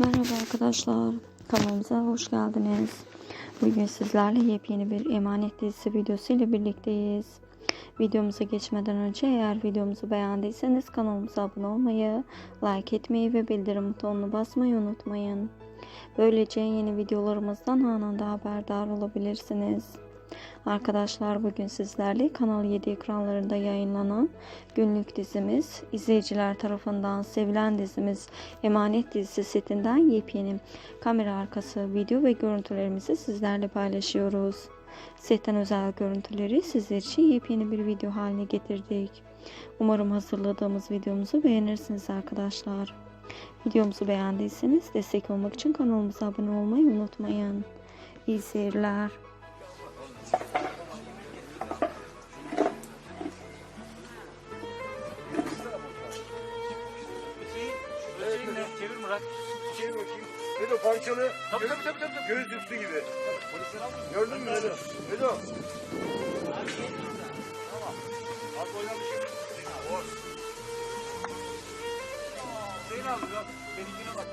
Merhaba arkadaşlar, kanalımıza hoş geldiniz. Bugün sizlerle yepyeni bir emanet dizisi videosu ile birlikteyiz. Videomuza geçmeden önce eğer videomuzu beğendiyseniz kanalımıza abone olmayı, like etmeyi ve bildirim butonunu basmayı unutmayın. Böylece yeni videolarımızdan anında haberdar olabilirsiniz. Arkadaşlar bugün sizlerle Kanal 7 ekranlarında yayınlanan günlük dizimiz, izleyiciler tarafından sevilen dizimiz Emanet dizisi setinden yepyeni kamera arkası video ve görüntülerimizi sizlerle paylaşıyoruz. Setten özel görüntüleri sizler için yepyeni bir video haline getirdik. Umarım hazırladığımız videomuzu beğenirsiniz arkadaşlar. Videomuzu beğendiyseniz destek olmak için kanalımıza abone olmayı unutmayın. İyi seyirler. Murat. Çevir bakayım. Vedo parçalı. Tabii tabii tabii. tabii. Göz üstü gibi. Gördün mü Vedo? Vedo. Tamam. Az oynamışım. Hüseyin abi bak. Benimkine bak.